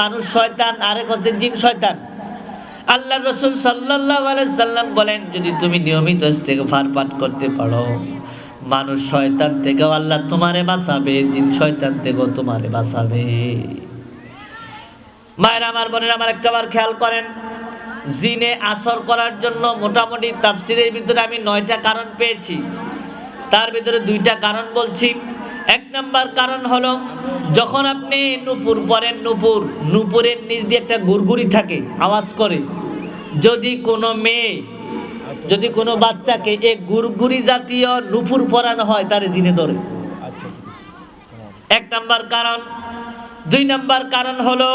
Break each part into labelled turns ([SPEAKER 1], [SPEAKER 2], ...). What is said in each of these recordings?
[SPEAKER 1] মানুষ শয়তান, আরেক হচ্ছে জিন শয়তান। আল্লাহ রসুল সাল্লাহ সাল্লাম বলেন, যদি তুমি নিয়মিত ইস্তেগফার পাঠ করতে পারো, মানুষ শয়তান থেকেও আল্লাহ তোমারে বাঁচাবে, জিন শয়তান থেকেও তোমারে বাঁচাবে। মায়ের আমার বোনের আমার একটা বার খেয়াল করেন, জিনে আসর করার জন্য মোটামুটি তাফসিরের ভিতরে আমি নয়টা কারণ পেয়েছি। তার ভিতরে দুইটা কারণ বলছি। এক নাম্বার কারণ হলো, যখন আপনি নুপুর পরেন নুপুর, নুপুরের নিচ দিয়ে একটা গুড়গুড়ি থাকে, আওয়াজ করে। যদি কোনো মেয়ে, যদি কোনো বাচ্চাকে এ গুড়গুড়ি জাতীয় নুপুর পরানো হয়, তার জিনে ধরে। এক নাম্বার কারণ। দুই নাম্বার কারণ হলো,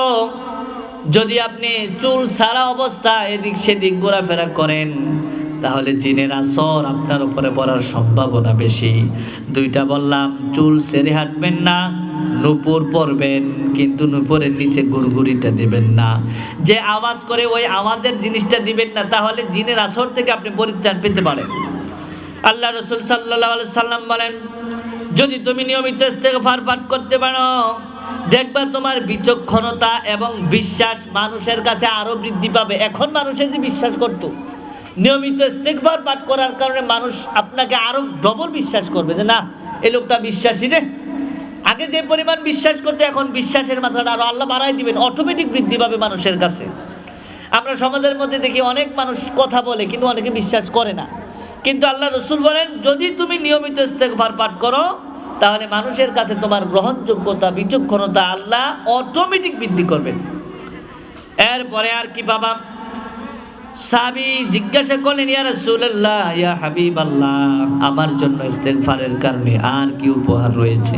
[SPEAKER 1] যদি আপনি চুল সারা অবস্থা এদিক সেদিক ঘোরাফেরা করেন তাহলে জিনের আসর আপনার উপরে পড়ার সম্ভাবনা বেশি। দুইটা বললাম, চুল সেরে হাঁটবেন না, নুপুর পরবেন, কিন্তু নুপুরের নিচে গুড়গুড়িটা দিবেন না। যে আওয়াজ করে ওই আওয়াজের জিনিসটা দিবেন না, তাহলে জিনের আসর থেকে আপনি পরিত্রাণ পেতে পারেন। আল্লাহ রসুল সাল্লাহ সাল্লাম বলেন, যদি তুমি নিয়মিত ইস্তেগফার পাঠ করতে পারো, দেখবা তোমার বিচক্ষণতা এবং বিশ্বাস মানুষের কাছে আরও বৃদ্ধি পাবে। এখন মানুষের যে বিশ্বাস করতো নিয়মিত ইস্তেগফার পাঠ করার কারণে মানুষ আপনাকে আরও ডবল বিশ্বাস করবে যে না, এ লোকটা বিশ্বাসী রে। আগে যে পরিমাণ বিশ্বাস করতে, এখন বিশ্বাসের মাত্রাটা আরও আল্লাহ বাড়াই দিবেন অটোমেটিক বৃদ্ধি পাবে মানুষের কাছে। আমরা সমাজের মধ্যে দেখি অনেক মানুষ কথা বলে, কিন্তু অনেকে বিশ্বাস করে না। কিন্তু আল্লাহ রসুল বলেন, যদি তুমি নিয়মিত ইস্তেগফার পাঠ করো, তাহলে মানুষের কাছে তোমার গ্রহণযোগ্যতা, বিচক্ষণতা আল্লাহ অটোমেটিক বৃদ্ধি করবেন। এরপরে আর কি বাবা সাবি জিজ্ঞাসা করলেন, ইয়া রাসূলুল্লাহ, ইয়া হাবিবাল্লাহ, আমার জন্য ইস্তেগফারের কারণে আর কি উপহার রয়েছে?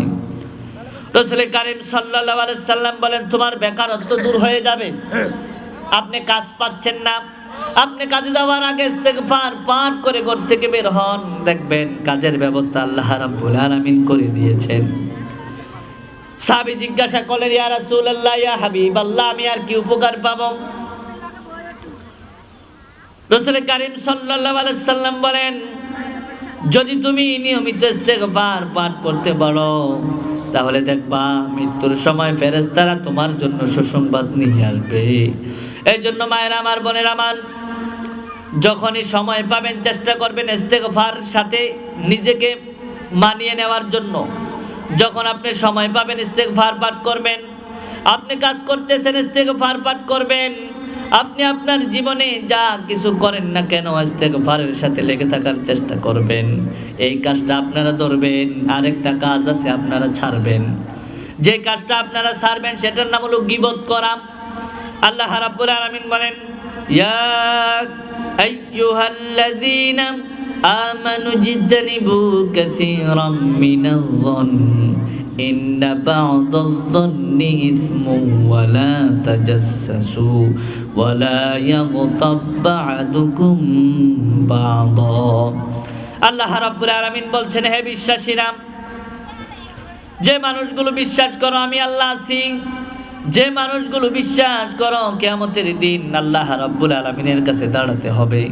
[SPEAKER 1] রসুল কারিম সাল্লাল্লাহু আলাইহি সাল্লাম বলেন, তোমার বেকারত্ব দূর হয়ে যাবে। আপনি কাজ পাচ্ছেন না। আপনি কাজে যাওয়ার আগে ইস্তেগফার পাঠ করে ঘর থেকে বের হন। দেখবেন কাজের ব্যবস্থা আল্লাহ রাব্বুল আলামিন করে দিয়েছেন। সাহাবী জিজ্ঞাসা করলেন, ইয়া রাসূলুল্লাহ, ইয়া হাবিবাল্লাহ, আমি আর কি উপকার পাবো? রসুল করিম সাল্লাল্লাহু আলাইহি সাল্লাম বলেন, যদি তুমি নিয়মিত ইস্তেগফার পাঠ করতে পারো, তাহলে দেখবা মৃত্যুর সময় ফেরেশতারা তোমার জন্য সুসংবাদ নিয়ে আসবে। এই জন্য মায়ের, আমার বোনের, আমার, যখনই সময় পাবেন চেষ্টা করবেন ইস্তেগফার সাথে নিজেকে মানিয়ে নেওয়ার জন্য। যখন আপনি সময় পাবেন ইস্তেগফার পাঠ করবেন, আপনি কাজ করতেছেন ইস্তেগফার পাঠ করবেন আপনি আপনার জীবনে যা কিছু করেন না কেন ইস্তেগফারের সাথে লেগে থাকার চেষ্টা করবেন। এই কাজটা আপনারা ধরবেন, আরেকটা কাজ আছে আপনারা ছাড়বেন। যে কাজটা আপনারা ছাড়বেন, সেটার নাম হলো গিবত করা। আল্লাহ রাব্বুল আলামিন বলেন, ইয়া আমানু জিদনিবু কাসীরাম মিনায-যন্ন ইন্না বা'দায-যন্নি ইসমুন ওয়া লা তাজাসসু ওয়া লা ইয়াগতাব বা'দুকুম বা'দা আল্লাহ রাব্বুল আলামিন বলছেন, হে বিশ্বাসীরা, যে মানুষগুলো বিশ্বাস করো, আমি আল্লাহ আছি। যে মানুষগুলো বিশ্বাস করো, কেয়ামতের দিন আল্লাহ রাব্বুল আলমিনের কাছে দাঁড়াতে হবে।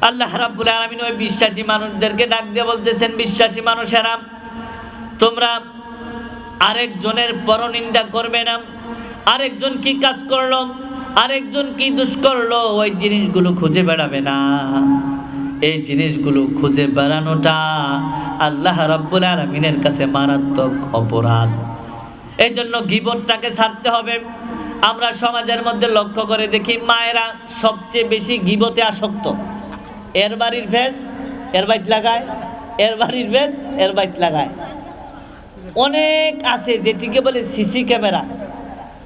[SPEAKER 1] আল্লাহ রাব্বুল আলমিন ওই বিশ্বাসী মানুষদেরকে ডাক দিয়ে বলতেছেন, বিশ্বাসী মানুষেরা, তোমরা আরেকজনের পরনিন্দা করবে না। আরেকজন কি কাজ করল? আরেকজন কি দুষ করল? ওই জিনিসগুলো খুঁজে বেড়াবে না। এই জিনিসগুলো খুঁজে বেড়ানোটা আল্লাহ রাব্বুল আলমিনের কাছে মারাত্মক অপরাধ। এই জন্য গিবতটাকে ছাড়তে হবে। আমরা সমাজের মধ্যে লক্ষ্য করে দেখি, মায়েরা সবচেয়ে বেশি গিবতে আসক্ত। এর বাড়ির ভেস এর বাইট লাগায়, এর বাড়ির ভেস এর বাইট লাগায়। অনেক আছে যেটিকে বলে সিসি ক্যামেরা।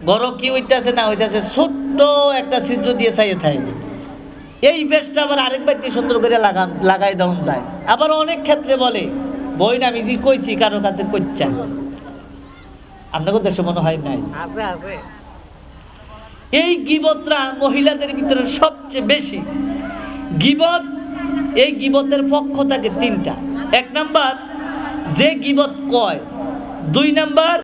[SPEAKER 1] গড় কি হইতেছে না হইতেছে ছোট্ট একটা ছিদ্র দিয়ে চাইয়ে থাকে। এই বেশটা আবার আরেক ব্যক্তি সুন্দর করে লাগা লাগাই দেওয়া যায়। আবার অনেক ক্ষেত্রে বলে বই না আমি যে কইছি কারও কাছে কইচা আপনাকে দেশে মনে হয় নাই? এই গিবতরা মহিলাদের ভিতরে সবচেয়ে বেশি। গিবত এই গিবতের পক্ষ থাকে তিনটা। এক নাম্বার যে গিবত কয় দুই নাম্বার